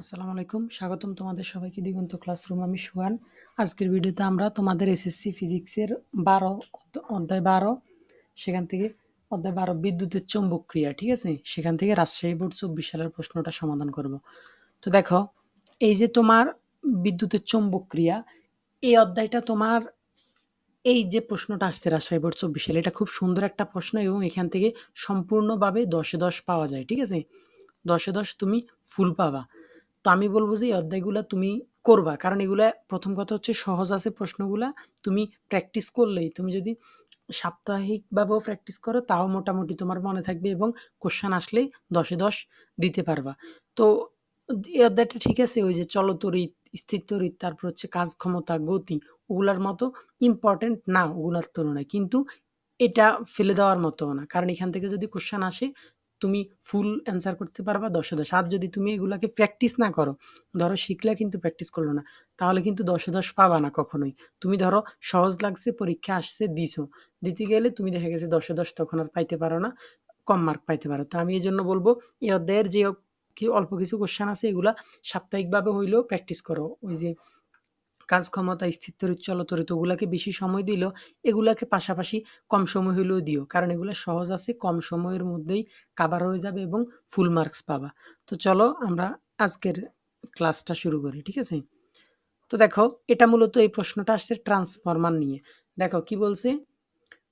আসসালামু আলাইকুম। স্বাগতম তোমাদের সবাইকে দিগন্ত ক্লাসরুম। আমি সুহান আজকের ভিডিওতে আমরা তোমাদের এসএসসি ফিজিক্সের বারো অধ্যায় বারো, সেখান থেকে অধ্যায় বারো বিদ্যুতের চৌম্বক ক্রিয়া, ঠিক আছে? সেখান থেকে রাজশাহী বোর্ড চব্বিশ সালের প্রশ্নটা সমাধান করব। তো দেখো, এই যে তোমার বিদ্যুতের চৌম্বক ক্রিয়া, এই অধ্যায়টা তোমার এই যে প্রশ্নটা আসছে রাজশাহী বোর্ড চব্বিশ সালে, এটা খুব সুন্দর একটা প্রশ্ন এবং এখান থেকে সম্পূর্ণভাবে দশে দশ পাওয়া যায়, ঠিক আছে? দশে দশ তুমি ফুল পাবা। তো আমি বলব যে এই অধ্যায়গুলো তুমি করবা। কারণ এগুলা প্রথম কথা হচ্ছে সহজ আছে প্রশ্নগুলা। তুমি প্র্যাকটিস করলেই, তুমি যদি সাপ্তাহিকভাবেও প্র্যাকটিস করো, তাও মোটামুটি তোমার মনে থাকবে এবং কোশ্চান আসলেই দশে দশ দিতে পারবা। তো এই অধ্যায়টা ঠিক আছে, ওই যে চলতরিত স্থিরতরিত তারপর হচ্ছে কাজ ক্ষমতা, গতি, ওগুলার মতো ইম্পর্টেন্ট না, ওগুলার তুলনায়। কিন্তু এটা ফেলে দেওয়ার মতো না। কারণ এখান থেকে যদি কোশ্চান আসে তুমি ফুল অ্যান্সার করতে পারবা দশে দশ আর যদি তুমি এগুলাকে প্র্যাকটিস না করো, ধরো শিখলে কিন্তু প্র্যাকটিস করল না, তাহলে কিন্তু দশে দশ পাবা না কখনোই। তুমি ধরো সহজ লাগছে, পরীক্ষা আসছে, দিছো। দিতে গেলে তুমি দেখা গেছে দশে দশ তখন আর পাইতে পারো না, কম মার্ক পাইতে পারো। তো আমি এই জন্য বলব, এই অধ্যায়ের যে কি অল্প কিছু কোশ্চেন আছে, এগুলা সাপ্তাহিকভাবে হইলেও প্র্যাকটিস করো। ওই যে কাজ ক্ষমতা স্থিরতরিত চলতরিত ওগুলাকে বেশি সময় দিলেও এগুলাকে পাশাপাশি কম সময় হইলেও দিও। কারণ এগুলো সহজ আছে, কম সময়ের মধ্যেই কাবার হয়ে যাবে এবং ফুল মার্কস পাবা। তো চলো আমরা আজকের ক্লাসটা শুরু করি, ঠিক আছে? তো দেখো, এটা মূলত এই প্রশ্নটা আসছে ট্রান্সফরমার নিয়ে। দেখো, কি বলছে?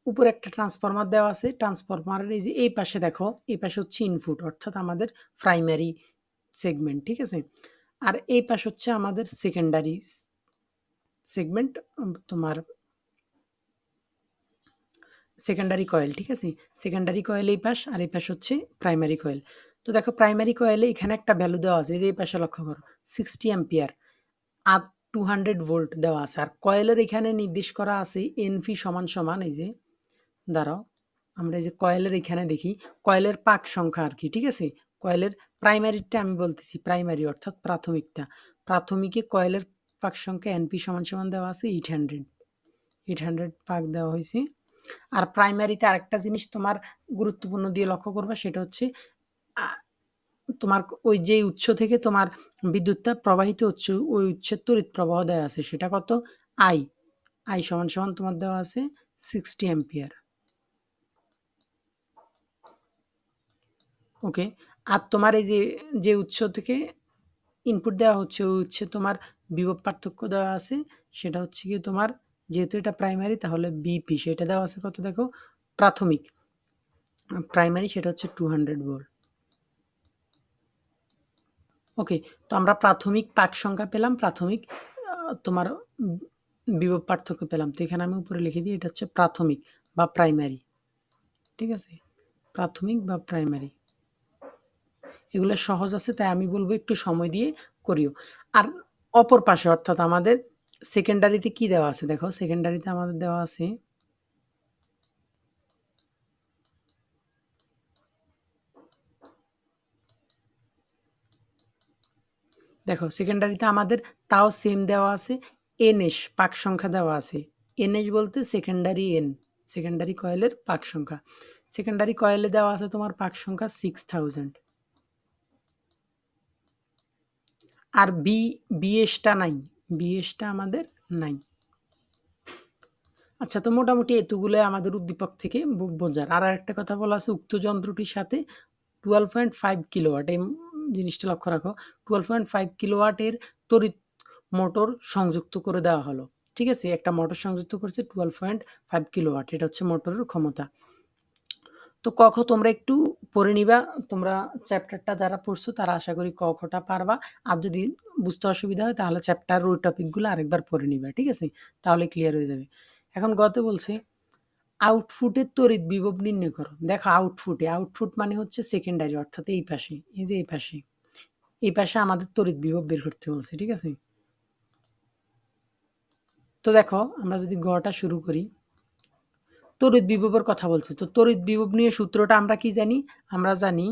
উপরে একটা ট্রান্সফরমার দেওয়া আছে ট্রান্সফরমারের এই যে এই পাশে দেখো, এই পাশে হচ্ছে ইনপুট অর্থাৎ আমাদের প্রাইমারি সেগমেন্ট ঠিক আছে? আর এই পাশ হচ্ছে আমাদের সেকেন্ডারি সেগমেন্ট তোমার সেকেন্ডারি কয়েল ঠিক আছে? সেকেন্ডারি কয়েল এই পাশ, আর এই পাশ হচ্ছে প্রাইমারি কয়েল তো দেখো প্রাইমারি কয়েলে এখানে একটা ভ্যালু দেওয়া আছে যে এই পাশে লক্ষ্য করো সিক্সটি অ্যাম্পিয়ার আর টু হান্ড্রেড ভোল্ট দেওয়া আছে। আর কয়েলের এখানে নির্দেশ করা আছে এনফি সমান সমান, এই যে, দাঁড়াও, আমরা এই যে কয়েলের এখানে দেখি কয়েলের পাক সংখ্যা আর কি, ঠিক আছে? কয়েলের প্রাইমারিটা আমি বলতেছি প্রাইমারি অর্থাৎ প্রাথমিকটা। প্রাথমিকে কয়েলের পাক সংখ্যা এনপি সমান সমান দেওয়া আছে এইট হান্ড্রেড এইট হান্ড্রেড পাক দেওয়া হয়েছে। আর প্রাইমারিতে আরেকটা জিনিস তোমার গুরুত্বপূর্ণ দিয়ে লক্ষ্য করবা, সেটা হচ্ছে তোমার ওই যে উৎস থেকে তোমার বিদ্যুৎটা প্রবাহিত হচ্ছে ওই উৎসের তড়িৎ প্রবাহ দেওয়া আছে। সেটা কত? আই আই সমান সমান তোমার দেওয়া আছে সিক্সটি অ্যাম্পিয়ার ওকে আর তোমার এই যে যে উৎস থেকে ইনপুট দেওয়া হচ্ছে উৎসে তোমার বিভব পার্থক্য দেওয়া আছে। সেটা হচ্ছে কি তোমার যেহেতু এটা প্রাইমারি তাহলে বিপি সেটা দেওয়া আছে কত দেখো? প্রাথমিক। প্রাইমারি সেটা হচ্ছে টু হান্ড্রেড ভোল্ট ওকে তো আমরা প্রাথমিক পাক সংখ্যা পেলাম, প্রাথমিক তোমার বিভব পার্থক্য পেলাম। তো এখানে আমি উপরে লিখে দিই, এটা হচ্ছে প্রাথমিক বা প্রাইমারি ঠিক আছে? প্রাথমিক বা প্রাইমারি এগুলো সহজ আছে, তাই আমি বলব একটু সময় দিয়ে করিও। আর অপর পাশে অর্থাৎ আমাদের সেকেন্ডারিতে কি দেওয়া আছে? দেখো, সেকেন্ডারিতে আমাদের দেওয়া আছে দেখো, সেকেন্ডারিতে আমাদের তাও সেম দেওয়া আছে, এনএস, পাক সংখ্যা দেওয়া আছে। এনএস বলতে সেকেন্ডারি এন, সেকেন্ডারি কয়েলের পাক সংখ্যা। সেকেন্ডারি কয়েলে দেওয়া আছে তোমার পাক সংখ্যা সিক্স থাউজেন্ড আর বি বিএসটা নাই। বিএসটা আমাদের নাই। আচ্ছা তো মোটামুটি এতগুলো আমাদের উদ্দীপক থেকে বোঝার। আর একটা কথা বলা আছে, উক্ত যন্ত্রটির সাথে টুয়েলভ পয়েন্ট ফাইভ কিলোওয়াট এই জিনিসটা লক্ষ্য রাখো টুয়েলভ পয়েন্ট ফাইভ কিলোওয়াটের তড়িৎ মোটর সংযুক্ত করে দেওয়া হলো। ঠিক আছে? একটা মোটর সংযুক্ত করছে টুয়েলভ পয়েন্ট ফাইভ কিলোওয়াট এটা হচ্ছে মোটরের ক্ষমতা। তো কখ তোমরা একটু পড়ে নিবা, তোমরা চ্যাপ্টারটা যারা পড়ছো তারা আশা করি কখটা পারবা। আর যদি বুঝতে অসুবিধা হয় তাহলে চ্যাপ্টার ওই টপিকগুলো আরেকবার পড়ে নিবা, ঠিক আছে? তাহলে ক্লিয়ার হয়ে যাবে। এখন গত বলছে আউটফুটের তড়িৎ বিভব নির্ণয় করো। দেখো আউটফুটে আউটফুট মানে হচ্ছে সেকেন্ডারি অর্থাৎ এই পাশে, এই যে এই পাশে। এই পাশে আমাদের তড়িৎ বিভব বের করতে বলছে, ঠিক আছে? তো দেখো, আমরা যদি গটা শুরু করি তড়িৎ বিভবের কথা বলছে। তো তড়িৎ বিভব নিয়ে সূত্রটা আমরা কি জানি? আমরা জানি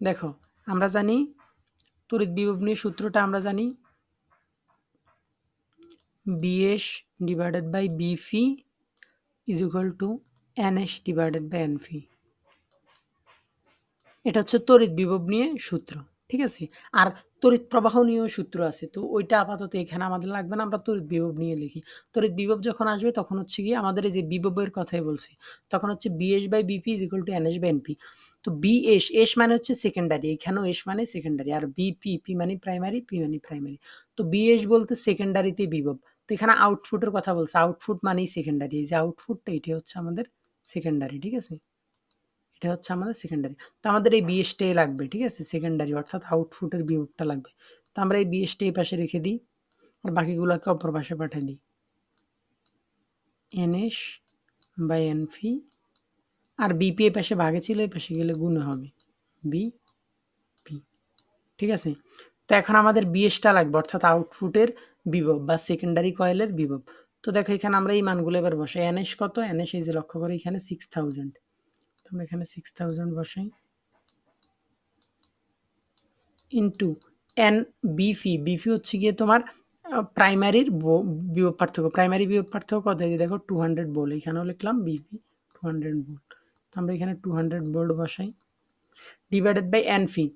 দেখো, আমরা জানি তড়িৎ বিভব নিয়ে সূত্রটা আমরা জানি BS divided by BP is equal to N S divided by N P এটা হচ্ছে তড়িৎ বিভব নিয়ে সূত্র। ঠিক আছে? আর তড়িৎ প্রবাহ নিয়েও সূত্র আছে, তো ওইটা আপাতত এখানে আমাদের লাগবে না, আমরা তড়িৎ বিভব নিয়ে লিখি। তড়িৎ বিভব যখন আসবে তখন হচ্ছে কি আমাদের এই যে বিভবের কথাই বলছি, তখন হচ্ছে BS by BP is equal to NS by NP তো বিএস এস মানে হচ্ছে সেকেন্ডারি এখানেও এস মানে সেকেন্ডারি আর বিপি পি মানে প্রাইমারি পি মানে প্রাইমারি তো বিএস বলতে সেকেন্ডারিতে বিভব। তো এখানে আউটপুটের কথা বলছে আউটপুট মানেই সেকেন্ডারি এই যে আউটপুটটা এটি হচ্ছে আমাদের সেকেন্ডারি ঠিক আছে? এটা হচ্ছে আমাদের সেকেন্ডারি তো আমাদের এই বিএসটাই লাগবে, ঠিক আছে? সেকেন্ডারি অর্থাৎ আউটফুটের বিভবটা লাগবে। তো আমরা এই বিএসটা এই পাশে রেখে দিই, আর বাকিগুলোকে অপর পাশে পাঠিয়ে দিই। এনএস বাই এনফি আর বিপি এই পাশে ভাগে ছিল এই পাশে গেলে গুণে হবে। বি পি ঠিক আছে? তো এখন আমাদের বিএসটা লাগবে, অর্থাৎ আউটফুটের বিভব বা সেকেন্ডারি কয়েলের বিভব। তো দেখো, এখানে আমরা এই মানগুলো এবার বসাই। এনএস কত? এনএস এই যে লক্ষ্য করি, এখানে সিক্স থাউজেন্ড আমরা এখানে সিক্স থাউজেন্ড বসাই। ইন্টু এন বিফি বিফি হচ্ছে গিয়ে তোমার প্রাইমারির বিভব পার্থক্য। প্রাইমারি বিভব পার্থক্য কত দেখো টু হান্ড্রেড বোল্ট এখানেও লিখলাম বিপি টু হান্ড্রেড বোল্ট তো আমরা এখানে টু হান্ড্রেড বোল্ট বসাই। ডিভাইডেড বাই এনফি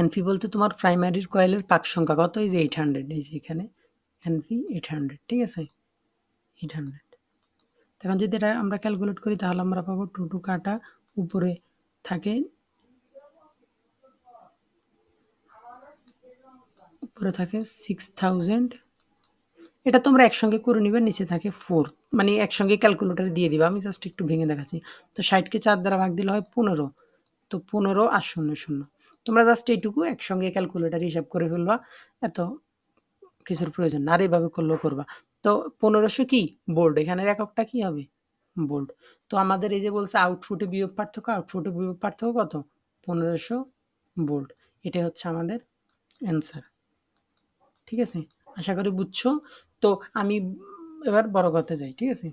এনফি বলতে তোমার প্রাইমারির কয়েলের পাক সংখ্যা কত? এই যে এইট হান্ড্রেড এই যে এখানে এনফি এইট হান্ড্রেড ঠিক আছে? এইট হান্ড্রেড এখন যদি এটা আমরা ক্যালকুলেট করি, তাহলে আমরা পাবো টু টু কাটা উপরে থাকে উপরে থাকে সিক্স থাউজেন্ড এটা তোমরা একসঙ্গে করে নিবে, নিচে থাকে ফোর মানে একসঙ্গে ক্যালকুলেটারে দিয়ে দিবা, আমি জাস্ট একটু ভেঙে দেখাচ্ছি। তো ষাটকে চার দ্বারা ভাগ দিলে হয় পনেরো। তো পনেরো আর শূন্য শূন্য। তোমরা জাস্ট এইটুকু একসঙ্গে ক্যালকুলেটার হিসাব করে ফেলবা, এত কিছুর প্রয়োজন না। আর এইভাবে করলেও করবা। তো পনেরোশো কি? বোল্ড এখানের এককটা কি হবে? বোল্ড তো আমাদের এই যে বলছে আউটফুটে বিয়োগ পার্থক্য আউটফুটে বিয়োগ পার্থক্য কত? পনেরোশো বোল্ড এটা হচ্ছে আমাদের অ্যান্সার ঠিক আছে? আশা করি বুঝছ? তো আমি এবার বড় কথা যাই ঠিক আছে?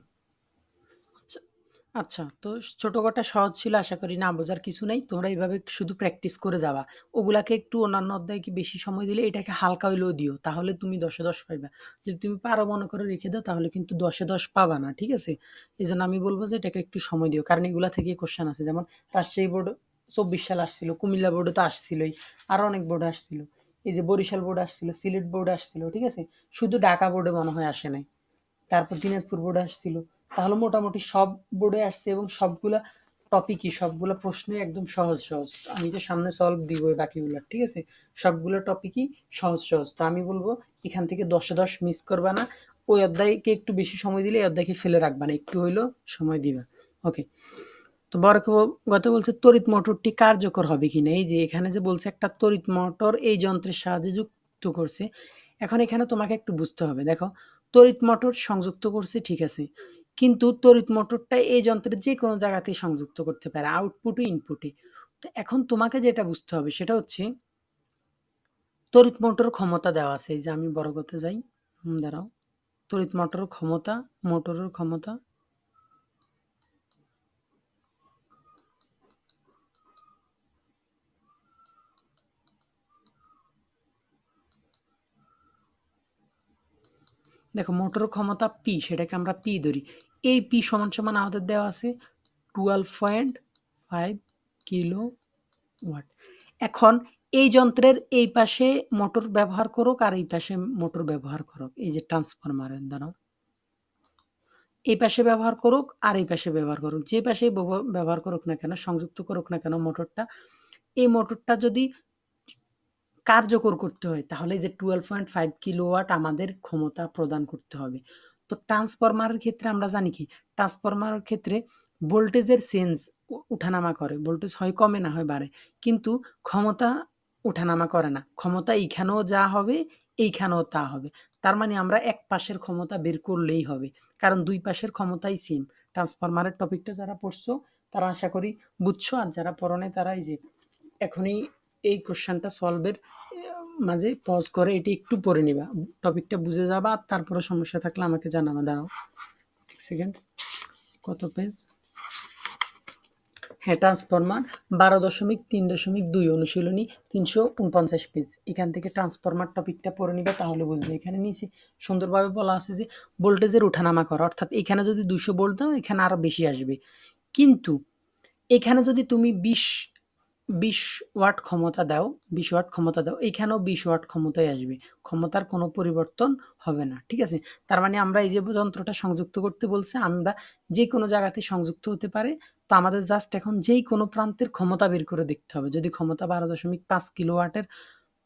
আচ্ছা তো ছোটো কটা সহজ ছিল আশা করি। না, বোঝার কিছু নাই। তোমরা এইভাবে শুধু প্র্যাকটিস করে যাবা। ওগুলাকে একটু অন্যান্য অধ্যায়কে বেশি সময় দিলে এটাকে হালকা হইলেও দিও। তাহলে তুমি দশে দশ পাইবা। যদি তুমি পারো মনে করে রেখে দাও, তাহলে কিন্তু দশে দশ পাবা না, ঠিক আছে? এই জন্য আমি বলব যে এটাকে একটু সময় দিও। কারণ এগুলা থেকে কোশ্চেন আছে। যেমন রাজশাহী বোর্ড চব্বিশ সাল আসছিল, কুমিল্লা বোর্ডে তো আসছিলই। আরও অনেক বোর্ড আসছিল। এই যে বরিশাল বোর্ড আসছিল, সিলেট বোর্ড আসছিল, ঠিক আছে? শুধু ঢাকা বোর্ডে মনে হয় আসে নাই। তারপর দিনাজপুর বোর্ডে আসছিল। তাহলে মোটামুটি সব বোর্ডে আসছে এবং সবগুলা টপিকই সবগুলো প্রশ্নই একদম সহজ সহজ। আমি যে সামনে সলভ দিব বাকিগুলো, ঠিক আছে? সবগুলো টপিকই সহজ সহজ। তো আমি বলব, এখান থেকে দশে দশ মিস করবা না। ওই অধ্যায়কে একটু বেশি সময় দিলে এই অধ্যায়কে ফেলে রাখবা না, একটু হইলেও সময় দিবা। ওকে তো কথা বলছে, তড়িৎ মোটরটি কার্যকর হবে কি না এই যে এখানে যে বলছে একটা তড়িৎ মোটর এই যন্ত্রের সাহায্যে যুক্ত করছে। এখন এখানে তোমাকে একটু বুঝতে হবে। দেখো, তড়িৎ মোটর সংযুক্ত করছে, ঠিক আছে? কিন্তু তড়িৎ মোটরটা এই যন্ত্রের যে কোনো জায়গাতেই সংযুক্ত করতে পারে আউটপুটে ইনপুটে তো এখন তোমাকে যেটা বুঝতে হবে সেটা হচ্ছে, তড়িৎ মোটর ক্ষমতা দেওয়া আছে যে আমি বড় করতে যাই দাঁড়াও। তড়িৎ মোটর ক্ষমতা, মোটরের ক্ষমতা দেখো, মোটর ক্ষমতা পি সেটাকে আমরা পি ধরি। এই পি সমান সমান আমাদের দেওয়া আছে twelve point five kilo watt এখন এই যন্ত্রের এই পাশে মোটর ব্যবহার করুক আর এই পাশে মোটর ব্যবহার করুক। এই যে ট্রান্সফরমারের দ্বারা এই পাশে ব্যবহার করুক আর এই পাশে ব্যবহার করুক। যে পাশে ব্যবহার করুক না কেন, সংযুক্ত করুক না কেন মোটরটা, এই মোটরটা যদি কার্যকর করতে হয়, তাহলে যে টুয়েলভ পয়েন্ট ফাইভ কিলোওয়াট আমাদের ক্ষমতা প্রদান করতে হবে। তো ট্রান্সফরমারের ক্ষেত্রে আমরা জানি কি ট্রান্সফরমারের ক্ষেত্রে ভোল্টেজের সেন্স উঠানামা করে ভোল্টেজ হয় কমে না হয় বাড়ে, কিন্তু ক্ষমতা উঠানামা করে না, ক্ষমতা এইখানেও যা হবে, এইখানেও তা হবে। তার মানে আমরা এক পাশের ক্ষমতা বের করলেই হবে, কারণ দুই পাশের ক্ষমতাই সেম ট্রান্সফরমারের টপিকটা যারা পড়ছো, তারা আশা করি বুঝছ, আর যারা পড়নে তারা এই যে এখনই এই কোশ্চেনটা সলভের মাঝে পজ করে, এটি একটু পড়ে নিবা। টপিকটা বুঝে যাবা, আর তারপরে সমস্যা থাকলে আমাকে জানাবা। দাঁড়াও, এক সেকেন্ড কত পেজ হ্যাঁ ট্রান্সফরমার বারো দশমিক তিন দশমিক দুই অনুশীলনী, তিনশো উনপঞ্চাশ পেজ এখান থেকে ট্রান্সফরমার টপিকটা পড়ে নিবে, তাহলে বুঝবে। এখানে নিচে সুন্দরভাবে বলা আছে যে ভোল্টেজের উঠানামা করা, অর্থাৎ এখানে যদি দুশো ভোল্ট দাও, এখানে আরও বেশি আসবে। কিন্তু, এখানে যদি তুমি বিশ বিশ ওয়াট ক্ষমতা দাও, বিশ ওয়াট ক্ষমতা দাও এখানেও বিশ ওয়াট ক্ষমতায় আসবে। ক্ষমতার কোনো পরিবর্তন হবে না, ঠিক আছে? তার মানে আমরা এই যে যন্ত্রটা সংযুক্ত করতে বলছে, আমরা যে কোনো জায়গাতে সংযুক্ত হতে পারে, তো আমাদের জাস্ট এখন যেই কোনো প্রান্তের ক্ষমতা বের করে দেখতে হবে। যদি ক্ষমতা বারো দশমিক পাঁচ কিলো ওয়াটের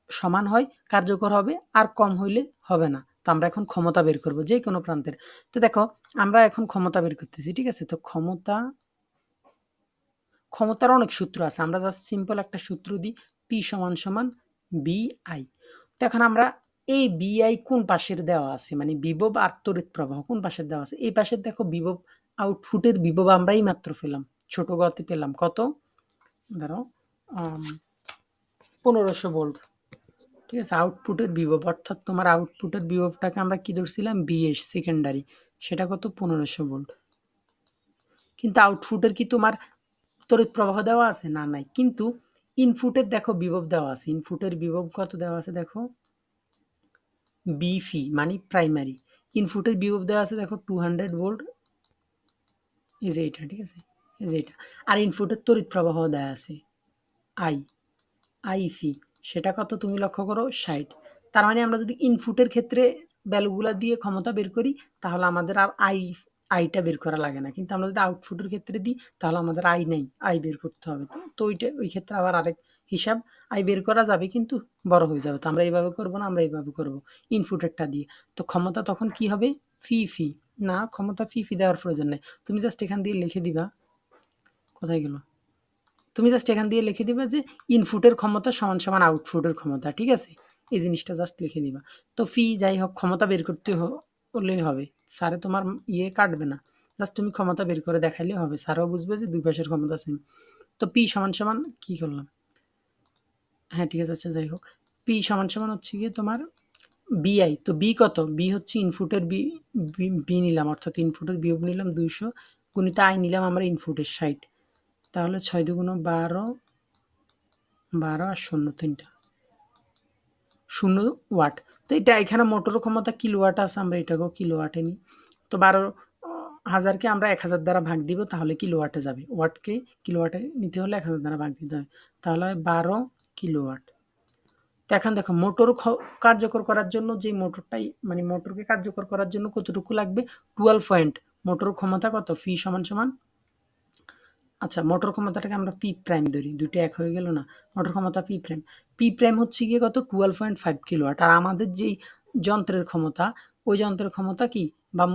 সমান হয়, কার্যকর হবে, আর কম হইলে হবে না। তো আমরা এখন ক্ষমতা বের করব যে কোনো প্রান্তের। তো দেখো, আমরা এখন ক্ষমতা বের করতেছি, ঠিক আছে? তো ক্ষমতা ক্ষমতার অনেক সূত্র আছে। আমরা জাস্ট সিম্পল একটা সূত্র দিই পি সমান সমান বিআই তো এখন আমরা এই বিআই কোন পাশের দেওয়া আছে? মানে বিভব আর তড়িৎ প্রবাহ কোন পাশের দেওয়া আছে? এই পাশের দেখো বিভব আউটপুটের বিভব আমরাই মাত্র পেলাম। ছোট গতে পেলাম। কত? ধরো পনেরোশো ভোল্ট ঠিক আছে? আউটপুটের বিভব, অর্থাৎ তোমার আউটপুটের বিভবটাকে আমরা কি ধরছিলাম? বিএস সেকেন্ডারি সেটা কত? পনেরোশো ভোল্ট কিন্তু আউটপুটের কি তোমার তড়িৎ প্রবাহ দেওয়া আছে? না, নাই। কিন্তু ইনপুটের দেখো বিভব দেওয়া আছে। ইনপুটের বিভব কত দেওয়া আছে দেখো? বিফি মানে প্রাইমারি ইনপুটের বিভব দেওয়া আছে দেখো টু হান্ড্রেড ভোল্ট এই যে এটা ঠিক আছে? এই যে এটা আর ইনপুটের তড়িৎ প্রবাহ দেওয়া আছে আই আই ফি সেটা কত তুমি লক্ষ্য করো? ষাট। তার মানে আমরা যদি ইনপুটের ক্ষেত্রে ভ্যালুগুলা দিয়ে ক্ষমতা বের করি, তাহলে আমাদের আর আই আইটা বের করা লাগে না। কিন্তু আমরা যদি আউটপুটের ক্ষেত্রে দিই, তাহলে আমাদের আই নেই আই বের করতে হবে। তো তো ওইটা, ওই ক্ষেত্রে আবার আরেক হিসাব আই বের করা যাবে কিন্তু বড় হয়ে যাবে। তো আমরা এইভাবে করব না, আমরা এইভাবে করব। একটা দিয়ে। তো ক্ষমতা তখন কি হবে? ফি ফি না, ক্ষমতা ফি ফি দেওয়ার প্রয়োজন নেই। তুমি জাস্ট এখান দিয়ে লিখে দিবা। কোথায় গেল? তুমি জাস্ট এখান দিয়ে লিখে দিবা যে ইনপুটের ক্ষমতা সমান সমান আউটপুটের ক্ষমতা, ঠিক আছে? এই জিনিসটা জাস্ট লিখে দিবা। তো ফি যাই হোক, ক্ষমতা বের করতে হলেই হবে। স্যারে তোমার ইয়ে কাটবে না। জাস্ট তুমি ক্ষমতা বের করে দেখাইলে হবে। স্যারও বুঝবে যে দুই পাশের ক্ষমতা সেম তো পি সমান সমান কী করলাম? হ্যাঁ ঠিক আছে আচ্ছা যাই হোক। পি সমান সমান হচ্ছে গিয়ে তোমার বিআই তো বি কত? বি হচ্ছে ইনপুটের বি বি নিলাম। অর্থাৎ ইনপুটের বিয়োগ নিলাম দুইশো গুণিত আই নিলাম আমরা ইনপুটের সাইড তাহলে ছয় দুগুণ বারো বারো আর শূন্য তিনটা। শূন্য ওয়াট। তো এটা এখানে মোটর ক্ষমতা কিলো ওয়াট আছে, আমরা এটাকেও কিলো ওয়াটে নিই। তো বারো হাজারকে আমরা এক হাজার দ্বারা ভাগ দিব, তাহলে কিলো ওয়াটে যাবে। ওয়াটকে কিলো ওয়াটে নিতে হলে এক হাজার দ্বারা ভাগ দিতে হয়। তাহলে হয় বারো কিলো ওয়াট তো এখন দেখো, মোটর কার্যকর করার জন্য যে মোটরটাই মানে মোটরকে কার্যকর করার জন্য কতটুকু লাগবে? Twelve point. মোটর ক্ষমতা কত? ফি সমান সমান আচ্ছা মোটর ক্ষমতাটাকে আমরা পি প্রাইম ধরি দুটো এক হয়ে গেল না? মোটর ক্ষমতা পি প্রাইম পি প্রাইম হচ্ছে গিয়ে কত? Twelve point five kilo kilowatt আর আমাদের যেই যন্ত্রের ক্ষমতা, ওই যন্ত্রের ক্ষমতা কি? বা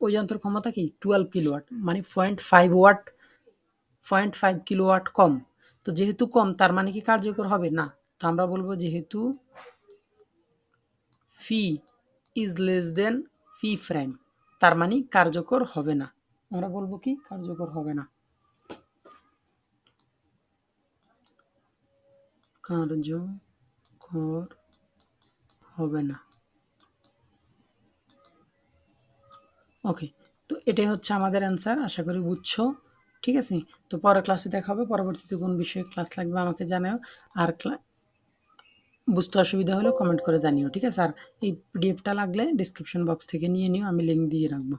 ওই যন্ত্রের ক্ষমতা কি? টুয়েলভ কিলো কিলোওয়াট মানে point five watt point five kilo kilowatt কম। তো যেহেতু কম, তার মানে কি কার্যকর হবে? না। তো আমরা বলব যেহেতু P is less than P prime তার মানে কার্যকর হবে না। আমরা বলব কি? কার্যকর হবে না। কার্যকর হবে না। ওকে তো এটাই হচ্ছে আমাদের অ্যান্সার আশা করি বুঝছ। ঠিক আছে? তো পরের ক্লাসে দেখা হবে, পরবর্তীতে কোন বিষয়ে ক্লাস লাগবে আমাকে জানাও। আর বুঝতে অসুবিধা হলে কমেন্ট করে জানিও, ঠিক আছে? আর এই পিডিএফটা লাগলে ডিসক্রিপশন বক্স থেকে নিয়ে নিও, আমি লিঙ্ক দিয়ে রাখব।